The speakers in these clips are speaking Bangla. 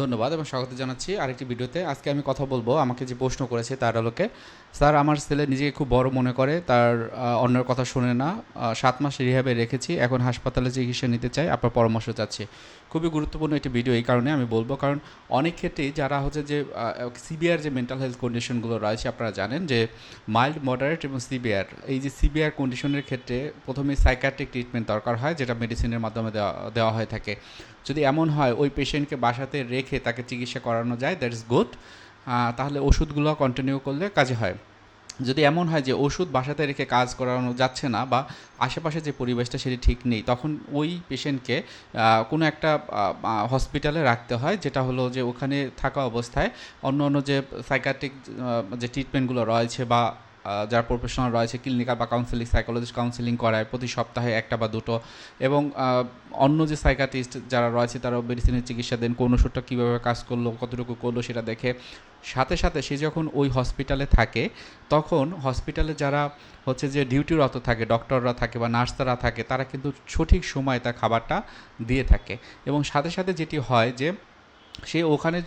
ধন্যবাদ এবং স্বাগত জানাচ্ছি আরেকটি ভিডিওতে। আজকে আমি কথা বলব, আমাকে যে প্রশ্ন করেছে তার আলোকে। স্যার, আমার ছেলে নিজেকে খুব বড় মনে করে, তার অন্যের কথা শুনে না। সাত মাস রিহ্যাবে রেখেছি, এখন হাসপাতালে চিকিৎসা নিতে চাই, আপনার পরামর্শ চাচ্ছি। খুবই গুরুত্বপূর্ণ একটি ভিডিও এই কারণে আমি বলব, কারণ অনেক ক্ষেত্রেই যারা হচ্ছে যে সিবিআর যে মেন্টাল হেলথ কন্ডিশনগুলো রয়েছে, আপনারা জানেন যে মাইল্ড মডারেট এবং সিবিআর। এই যে সিবিআর কন্ডিশনের ক্ষেত্রে প্রথমে সাইকাট্রিক ট্রিটমেন্ট দরকার হয়, যেটা মেডিসিনের মাধ্যমে দেওয়া দেওয়া হয়ে থাকে। যদি এমন হয় ওই পেশেন্টকে বাসাতে রেখে তাকে চিকিৎসা করানো যায় দ্যাট ইজ গুড তাহলে ওষুধগুলো কন্টিনিউ করলে কাজে হয়। যদি এমন হয় যে ওষুধ বাসাতে রেখে কাজ করানো যাচ্ছে না বা আশেপাশে যে পরিবেশটা সেটি ঠিক নেই, তখন ওই পেশেন্টকে কোনো একটা হসপিটালে রাখতে হয়, যেটা হলো যে ওখানে থাকা অবস্থায় অন্য অন্য যে সাইকাট্রিক যে ট্রিটমেন্টগুলো রয়েছে বা যারা প্রফেশনাল রয়েছে ক্লিনিক্যাল বা কাউন্সিলিং সাইকোলজিস্ট কাউন্সিলিং করায় প্রতি সপ্তাহে একটা বা দুটো। এবং অন্য যে সাইকাটিস্ট যারা রয়েছে তারা মেডিসিনের চিকিৎসা দেন, কোন ওষুধটা কীভাবে কাজ করল, কতটুকু করল সেটা দেখে। সাথে সাথে সে যখন ওই হসপিটালে থাকে, তখন হসপিটালে যারা হচ্ছে যে ডিউটিরত থাকে ডক্টররা থাকে বা নার্সরা থাকে, তারা কিন্তু সঠিক সময় তার খাবারটা দিয়ে থাকে। এবং সাথে সাথে যেটি হয় যে সে ওখানে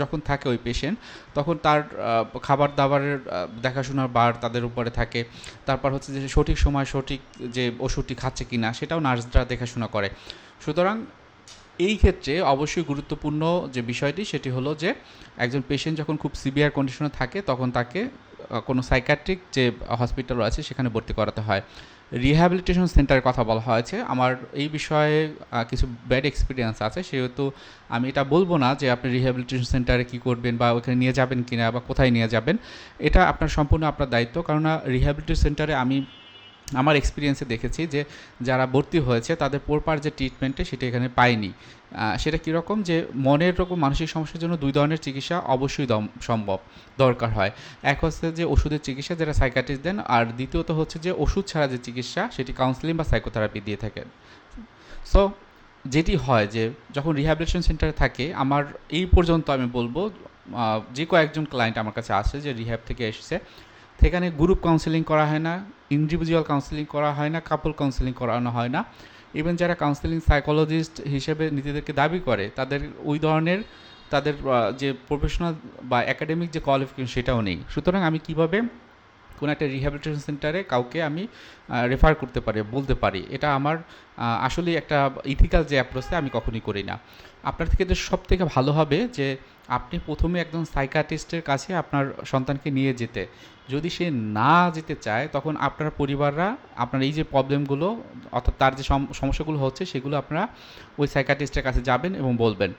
যখন থাকে ওই পেশেন্ট তখন তার খাবার দাবারের দেখাশোনার বার তাদের উপরে থাকে। তারপর হচ্ছে যে সঠিক সময় সঠিক যে ওষুধটি খাচ্ছে কি না সেটাও নার্সরা দেখাশোনা করে। সুতরাং এই ক্ষেত্রে অবশ্যই গুরুত্বপূর্ণ যে বিষয়টি, সেটি হলো যে একজন পেশেন্ট যখন খুব সিভিয়ার কন্ডিশনে থাকে, তখন তাকে কোনো সাইকাট্রিক যে হসপিটাল আছে, সেখানে ভর্তি করাতে হয়। রিহ্যাবিলিটেশন সেন্টারের কথা বলা হয়েছে। আমার এই বিষয়ে কিছু ব্যাড এক্সপিরিয়েন্স আছে। সেহেতু আমি এটা বলব না যে আপনি রিহ্যাবিলিটেশন সেন্টারে কী করবেন বা ওখানে নিয়ে যাবেন কি না বা কোথায় নিয়ে যাবেন। এটা আপনার সম্পূর্ণ আপনার দায়িত্ব। কেননা রিহ্যাবিলিটেশন সেন্টারে আমি আমার এক্সপিরিয়েন্সে দেখেছি যে যারা ভর্তি হয়েছে, তাদের প্রপার যে ট্রিটমেন্টে সেটা এখানে পায়নি। সেটা কীরকম যে মনের রকম মানসিক সমস্যার জন্য দুই ধরনের চিকিৎসা অবশ্যই সম্ভব, দরকার হয়। এক হচ্ছে যে ওষুধের চিকিৎসা যেটা সাইকাটিস্ট দেন, আর দ্বিতীয়ত হচ্ছে যে ওষুধ ছাড়া যে চিকিৎসা, সেটি কাউন্সিলিং বা সাইকোথেরাপি দিয়ে থাকেন। সো যেটি হয় যে যখন রিহ্যাবিলিটেশন সেন্টারে থাকে, আমার এই পর্যন্ত আমি বলব যে কয়েকজন ক্লায়েন্ট আমার কাছে আসে যে রিহ্যাব থেকে এসেছে সেখানে গ্রুপ কাউন্সেলিং করা হয় না ইন্ডিভিজুয়াল কাউন্সেলিং করা হয় না কাপল কাউন্সেলিং করানো হয় না। ইভেন যারা কাউন্সেলিং সাইকোলজিস্ট হিসেবে নিজেদেরকে দাবি করে, তাদের ওই ধরনের, তাদের যে প্রফেশনাল বা একাডেমিক যে কোয়ালিফিকেশন সেটাও নেই। সুতরাং আমি কীভাবে কোনো একটা রিহ্যাবিলিটেশন সেন্টারে কাউকে আমি রেফার করতে পারি, বলতে পারি। এটা আমার আসলে একটা ইথিক্যাল যে অ্যাপ্রোচে আমি কখনই করি না। আপনার থেকে সব থেকে ভালো হবে যে, আপনি প্রথমে একজন সাইকাটিস্টের কাছে আপনার সন্তানকে নিয়ে যেতে। যদি সে না যেতে চায়, তখন আপনার পরিবাররা, আপনার এই যে প্রবলেমগুলো অর্থাৎ তার যে সম- সমস্যাগুলো হচ্ছে, সেগুলো আপনারা ওই সাইকাটিস্টের কাছে যাবেন এবং বলবেন।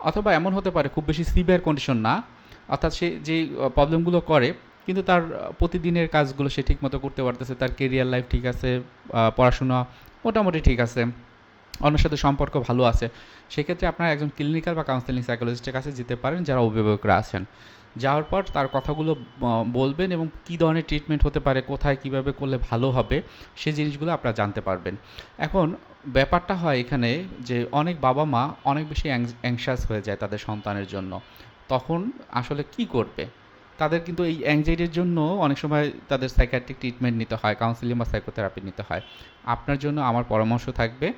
অথবা এমন হতে পারে, খুব বেশি সিভিয়ার কন্ডিশন না। অর্থাৎ সে যে প্রবলেমগুলো করে কিন্তু তার প্রতিদিনের কাজগুলো সে ঠিকমতো করতে পারতেছে, তার কেরিয়ার লাইফ ঠিক আছে পড়াশোনা মোটামুটি ঠিক আছে, অন্যের সাথে সম্পর্ক ভালো আছে। সেক্ষেত্রে আপনারা একজন ক্লিনিক্যাল বা কাউন্সেলিং সাইকোলজিস্টের কাছে যেতে পারেন, যারা অভিভাবকরা আছেন। যাওয়ার পর তার কথাগুলো বলবেন এবং কী ধরনের ট্রিটমেন্ট হতে পারে, কোথায় কীভাবে করলে ভালো হবে সেই জিনিসগুলো আপনারা জানতে পারবেন। এখন ব্যাপারটা হয় এখানে যে অনেক বাবা মা অনেক বেশি অ্যাংশাস হয়ে যায় তাদের সন্তানের জন্য। তখন আসলে কি করবে? তাদের কিন্তু এই অ্যাংজাইটির জন্য অনেক সময় তাদের সাইকাট্রিক ট্রিটমেন্ট নিতে হয় কাউন্সিলিং বা সাইকোথেরাপি নিতে হয়। আপনার জন্য আমার পরামর্শ থাকবে,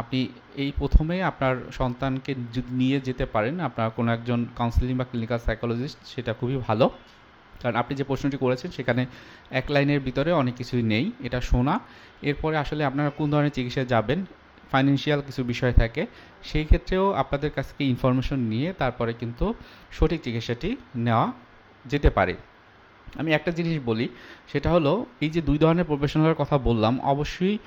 আপনি এই প্রথমে আপনার সন্তানকে নিয়ে যেতে পারেন, আপনার কোনো একজন কাউন্সিলিং বা ক্লিনিক্যাল সাইকোলজিস্ট সেটা খুবই ভালো। কারণ আপনি যে প্রশ্নটি করেছেন, সেখানে এক লাইনের ভিতরে অনেক কিছুই নেই, এটা শোনা। এরপরে আসলে আপনারা কোন ধরনের চিকিৎসায় যাবেন ফাইন্যান্সিয়াল কিছু বিষয় থাকে, সেই ক্ষেত্রেও আপনাদের কাছ থেকে ইনফরমেশন নিয়ে তারপরে কিন্তু সঠিক চিকিৎসাটি নেওয়া যেতে পারে। আমি একটা জিনিস বলি, সেটা হলো এই যে দুই ধরনের প্রফেশনালের কথা বললাম, অবশ্যই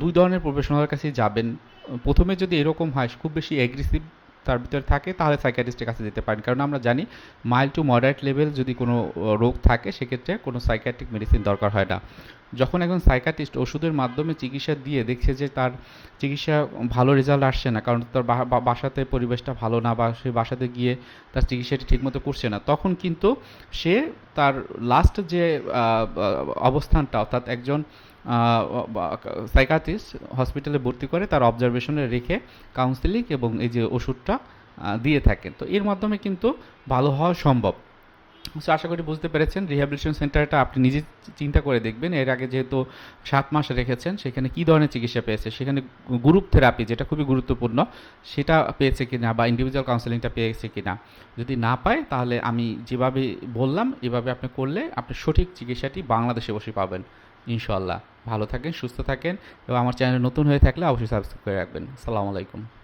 দুই ধরনের প্রফেশনালের কাছে যাবেন। প্রথমে যদি এরকম হয়, খুব বেশি অ্যাগ্রেসিভ তার ভিতরে থাকে, তাহলে সাইকাটিস্টের কাছে যেতে পারেন। কারণ আমরা জানি মাইল্ড টু মডারেট লেভেল যদি কোনো রোগ থাকে, সেক্ষেত্রে কোনো সাইকাট্রিক মেডিসিন দরকার হয় না। যখন একজন সাইকাটিস্ট ওষুধের মাধ্যমে চিকিৎসা দিয়ে দেখছে যে তার চিকিৎসা ভালো রেজাল্ট আসছে না, কারণ তার বাসাতে পরিবেশটা ভালো না বা সে বাসাতে গিয়ে তার চিকিৎসাটি ঠিকমতো করছে না, তখন কিন্তু সে তার লাস্ট যে অবস্থানটা, অর্থাৎ একজন সাইকাটিস্ট হসপিটালে ভর্তি করে তার অবজারভেশনে রেখে কাউন্সিলিং এবং এই যে ওষুধটা দিয়ে থাকেন। তো এর মাধ্যমে কিন্তু ভালো হওয়া সম্ভব। সো আশা করি বুঝতে পেরেছেন রিহ্যাবিলিটেশন সেন্টারটা আপনি নিজে চিন্তা করে দেখবেন। এর আগে যেহেতু সাত মাস রেখেছেন, সেখানে কী ধরনের চিকিৎসা পেয়েছে? সেখানে গ্রুপ থেরাপি যেটা খুবই গুরুত্বপূর্ণ, সেটা পেয়েছে কিনা বা ইন্ডিভিজুয়াল কাউন্সেলিংটা পেয়েছে কিনা? যদি না পায়, তাহলে আমি যেভাবে বললাম, এভাবে আপনি করলে আপনি সঠিক চিকিৎসাটি বাংলাদেশে বসে পাবেন ইনশাল্লাহ ভালো থাকেন, সুস্থ থাকেন এবং আমার চ্যানেল নতুন হয়ে থাকলে অবশ্যই সাবস্ক্রাইব করে রাখবেন। আসসালামু আলাইকুম।